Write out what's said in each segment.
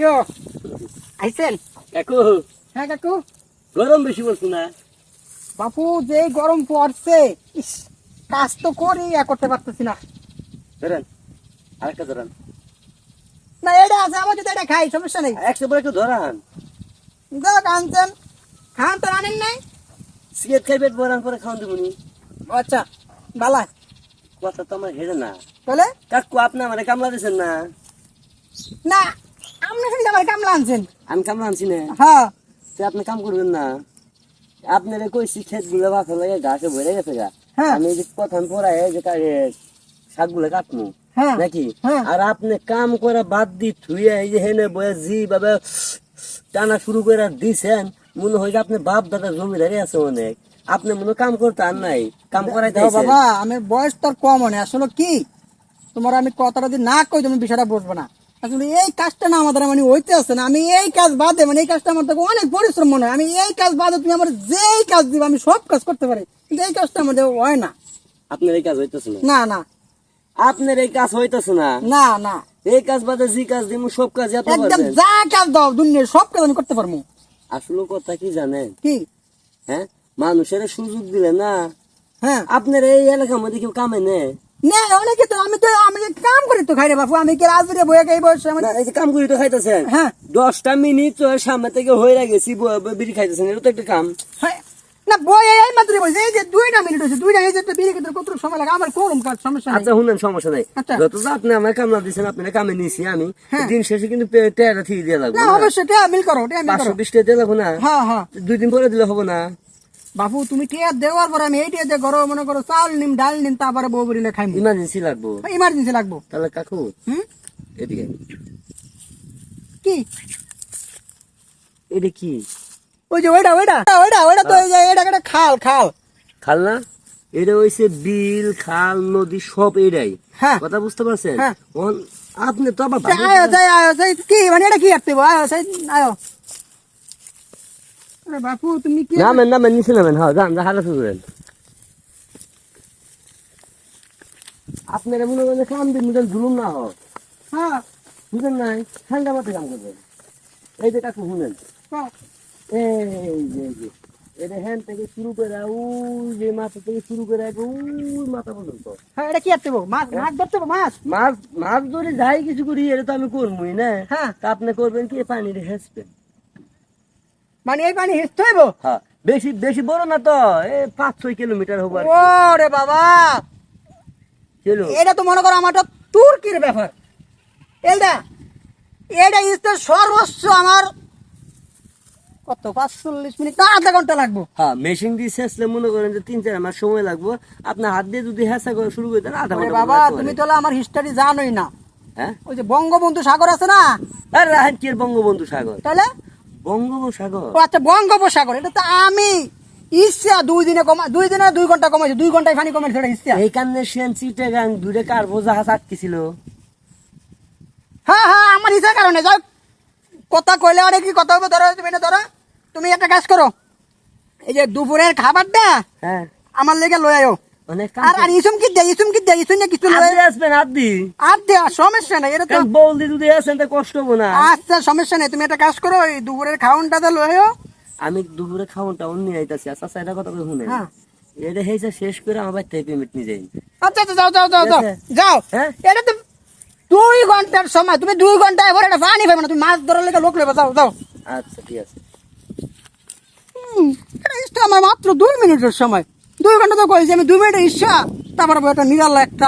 কেউ আইছেন কাকু। হ্যাঁ কাকু। গরম বেশি বলছো না? বাপু যে গরম পড়ছে ইস, কাজ তো করি ইয়া করতে পারতেছি না। ধরেন আরেকটা ধরান। না এটা আছে আমার যদি এটা খাই সমস্যা নেই। একশো পরে একটু ধরান। দেখ আনছেন। খান তো আনেন নাই। সিগারেট খাই পেট বরান করে খাওয়ান দেবনি। আচ্ছা বালা। কথা তো আমার হেরে না। তাহলে? কাকু আপনি আমার কামলা দিয়েছেন না? না আপনি শুনতে আমার কামলা আনছেন? আমি কামলা আনছি না। হ্যাঁ। তো আপনি কাম করবেন না। আপনার কইছি ক্ষেতগুলো লাগে ঘাসে ভরে গেছে গা। হ্যাঁ। আমি যে প্রথম পড়ায় যে শাকগুলো কাটমু হ্যাঁ। নাকি? হ্যাঁ। আর আপনি কাম করে বাদ দি থুয়ে এই যে হেনে বয়ে জি বাবা টানা শুরু করে দিছেন মনে হয় যে আপনি বাপ দাদা জমিদারি আছে অনেক। আপনি মনে কাম করতে আর নাই কাম করাই বাবা আমি বয়স তোর কম হয় আসলে কি? তোমার আমি কথাটা যদি না কই তুমি বিষয়টা বুঝব না। আসলে এই কাজটা না আমাদের মানে হইতে আছে না। আমি এই কাজ বাদে মানে এই কাজটা আমার থেকে অনেক পরিশ্রম মনে হয়। আমি এই কাজ বাদে তুমি আমার যেই কাজ দিবে আমি সব কাজ করতে পারি। কিন্তু এই কাজটা আমাদের হয় না। আপনার এই কাজ হইতেছে না? না না। আপনার এই কাজ হইতেছে না? না না। এই কাজ বাদে যে কাজ দিব সব কাজ এত একদম যা কাজ দাও দুনিয়ার সব কাজ আমি করতে পারব। আসলে কথা কি জানেন? কি? হ্যাঁ? মানুষের সুযোগ দিলে না। হ্যাঁ। আপনার এই এলাকার মধ্যে কেউ কামে নেই না অনেকে তো আমি তো আমি কাম করি তো খাই রে বাপু আমি কি রাজুরে বয়ে খাই বসে? আমি এই যে কাম করি তো হ্যাঁ। দশটা মিনিট তো সামনে থেকে হয়ে গেছি বিড়ি খাইতেছেন এটা তো একটা কাম। হ্যাঁ, না এই মাত্র বলছে এই যে দুইটা মিনিট হয়েছে দুইটা এই যে একটা বিড়ি খেতে কত সময় লাগে? আমার কোন কাজ সমস্যা আচ্ছা শুনেন সমস্যা নাই। আচ্ছা। যত যা আপনি আমার কামলা আপনার কামে নিয়েছি আমি। হ্যাঁ। দিন শেষে কিন্তু টেয়ারা ঠিক দিয়ে লাগবে না অবশ্যই টিয়া মিল করো টিয়া মিল করো। বিশ টাকা দিয়ে লাগবো না? হ্যাঁ হ্যাঁ। দুই দিন পরে দিলে হবে না? বাপু তুমি টিয়া দেওয়ার পর আমি এই টিয়া দিয়ে ঘর মনে করো চাল নিম ডাল নিম তারপরে বউ বলিলে খাইম। ইমার্জেন্সি লাগবো। ইমার্জেন্সি লাগবো। তাহলে কাকু হুম? এদিকে। কি? এটা কি? ওই যে ওইটা ওইটা ওইটা ওইটা তো এই যে এটা একটা খাল খাল। খাল না? এটা হইছে বিল খাল নদী সব এটাই হ্যাঁ। কথা বুঝতে পারছেন? হ্যাঁ। আপনি তো আবার আয়ো যাই আয়ো যাই কি মানে এটা কি করতে আয়ো যাই আয়ো। বাপু তুমি কি নামেন নামেন নিচে নামেন হ্যাঁ যান হারা শুরু আপনারা মনে করেন কাম দিন বুঝেন জুলুম না হোক। হ্যাঁ। বুঝেন নাই? ঠান্ডা মাথায় কাম করবেন। এই যে কাকু শুনেন। হ্যাঁ। এই যে এই যে। এটা হ্যান থেকে শুরু করে ওই যে মাথা থেকে শুরু করে ওই মাথা পর্যন্ত। হ্যাঁ এটা কি করতে মাছ মাছ ধরতে মাছ? মাছ মাছ ধরে যাই কিছু করি এটা তো আমি করবই না? হ্যাঁ। তা আপনি করবেন কি? পানি রে হেসবেন মানে এই পানি হেসতে হইব? হ্যাঁ। বেশি বেশি বড় না তো? এই পাঁচ ছয় কিলোমিটার হব ওরে বাবা! চলো এটা তো মনে করো আমার তুর্কির ব্যাপার। এটা এটা ইস্তের সর্বোচ্চ আমার কত? পাঁচচল্লিশ মিনিট? না আধা ঘণ্টা লাগবো। হ্যাঁ মেশিন দিয়ে শেষলে মনে করেন যে তিন চার মাস সময় লাগবে। আপনার হাত দিয়ে যদি হেসা করে শুরু করে দেন আধা ঘণ্টা বাবা তুমি। তো আমার হিস্টারি জানোই না। হ্যাঁ? ওই যে বঙ্গবন্ধু সাগর আছে না? আর রাহেন কি বঙ্গবন্ধু সাগর। তাহলে? বঙ্গবন্ধু সাগর ও আচ্ছা বঙ্গোপসাগর এটা তো আমি। ইচ্ছা দুই দিনে কমা দুই দিনে দুই ঘণ্টা কমাইছে দুই ঘন্টায় পানি কমাইছে এটা ইচ্ছা এই কারণে সেন চিটে গাং দূরে কার বোঝা হাত আটকেছিল হ্যাঁ হ্যাঁ আমার ইচ্ছার কারণে। যাও কথা কইলে অনেক কি কথা হবে ধরো তুমি না ধরো। তুমি একটা কাজ করো। এই যে দুপুরের খাবারটা হ্যাঁ। আমার লেগে লই আয়ো। আর আর ইসুম কি দে ইসুম কি দে ইসুম না কিছু লই আপনি আসবেন হাত আর দে সমস্যা নাই এটা তো বল দি যদি আসেন তা কষ্ট হব না। আচ্ছা সমস্যা নাই তুমি একটা কাজ করো এই দুপুরের আমি দুপুরে অন্য আইতাছি আচ্ছা শুনে হ্যাঁ। এটা শেষ করে আমার পেমেন্ট নিয়ে যাই। আচ্ছা আচ্ছা যাও যাও যাও যাও যাও। হ্যাঁ? এটা তো দুই ঘণ্টার সময় তুমি দুই ঘণ্টা এবার এটা পানি পাবে না তুমি মাছ ধরার লেগে লোক লেবে যাও যাও। আচ্ছা ঠিক আছে। এটা আমার মাত্র দুই মিনিটের সময়। দুই ঘণ্টা তো কয়েছি আমি দুই মিনিটের ইচ্ছা, তারপরে একটা নিরালা একটা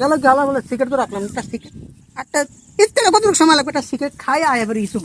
গেল জ্বালা বলে সিগারেট তো রাখলাম, একটা সিগারেট। একটা ইত্যাদি কতটুকু সময় লাগবে? একটা সিগারেট খাই, আয় এবার ইসুম।